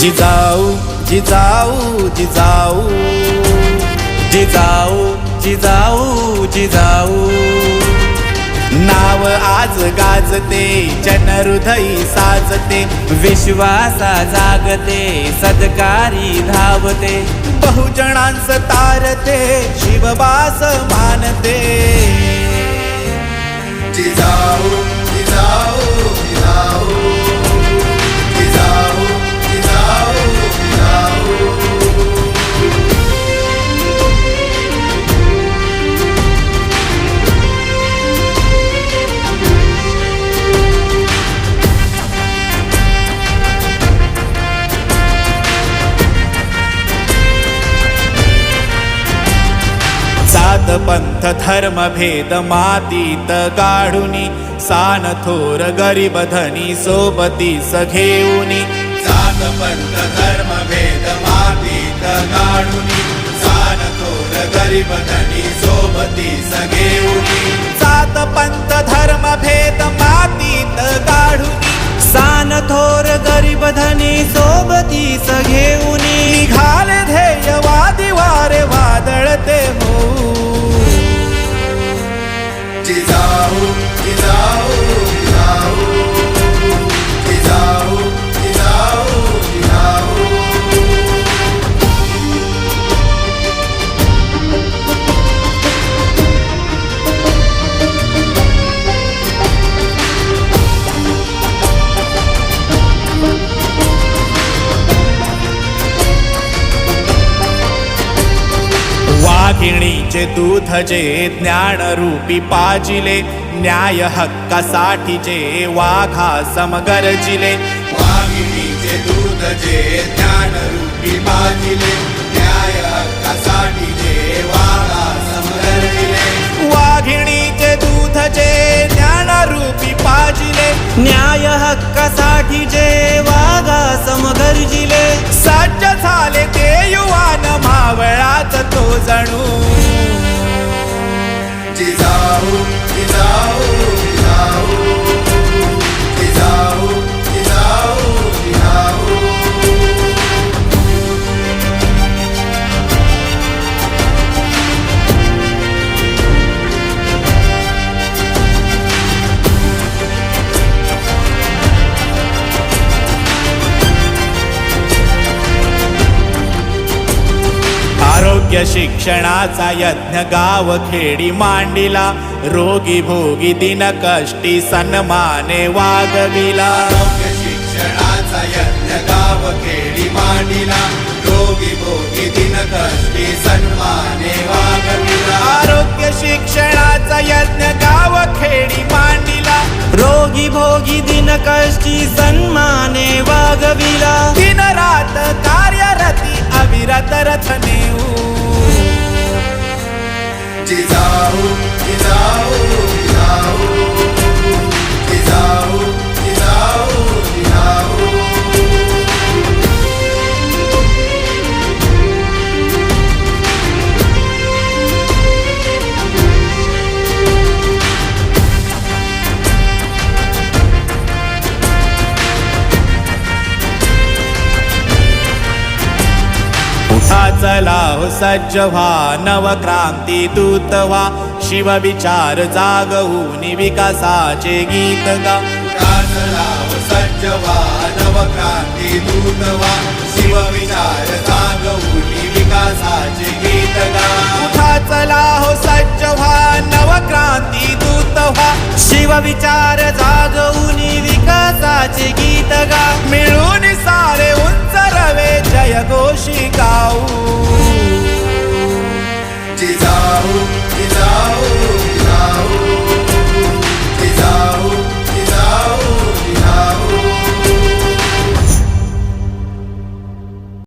जिजाऊ जिजाऊ जिजाऊ जिजाऊ जिजाऊ जिजाऊ नाव आज गाजते जनहृदयी साजते विश्वासा जागते सदकारी धावते. बहुजनांस तारते शिववास मानते. जिजाऊ जिजाऊ जिजाऊ. सात पंथ धर्म भेद मातीत गाढुनी सान थोर गरीब धनी सोबती सघेऊनी। जात पंथ धर्म भेद मातीत गाडुनी सान थोर गरीब धनी सोबती सगेउनी सात पंथ धर्म भेद मातीत गाढुनी सान थोर गरीब धनी सोबती सघेऊनी। निघाले ध्येय वादी वारे वादळते वाघिणीचे दूध जे ज्ञान रूपी पाजिले न्याय हक्कासाठी जे वाघा समगरजिले. वाघिणीचे दूध जे ज्ञान रूपी पाजिले न्याय हक्कासाठी जे वाघा समरले वाघिणीचे दूध जे ज्ञान रूपी पाजिले न्याय हक्कासाठी जे वाघा समगर्जिले. आरोग्य शिक्षणाचा यज्ञ गाव खेडी मांडिला. रोगी भोगी दिन कष्टी सन्माने वागविला. आरोग्य शिक्षणाचा यज्ञ गाव खेडी मांडिला. रोगी भोगी दिन कष्टी सन्माने वागविला. आरोग्य शिक्षणाचा यज्ञ गाव खेडी मांडिला. रोगी भोगी दिन कष्टी सन्माने वागविला. दिन रात कार्यरती अविरत रथ नेऊ. हा चला हो सज्ज व्हा नवक्रांती दूत व्हा. शिव विचार जाग विकासाचे गीत गा. हो सज्ज व्हा नवक्रांती दूत व्हा. शिव विचार जाग होऊन विकासाचे गीत गा. चला हो सज्ज व्हा नवक्रांती विकासाचे गीत गा.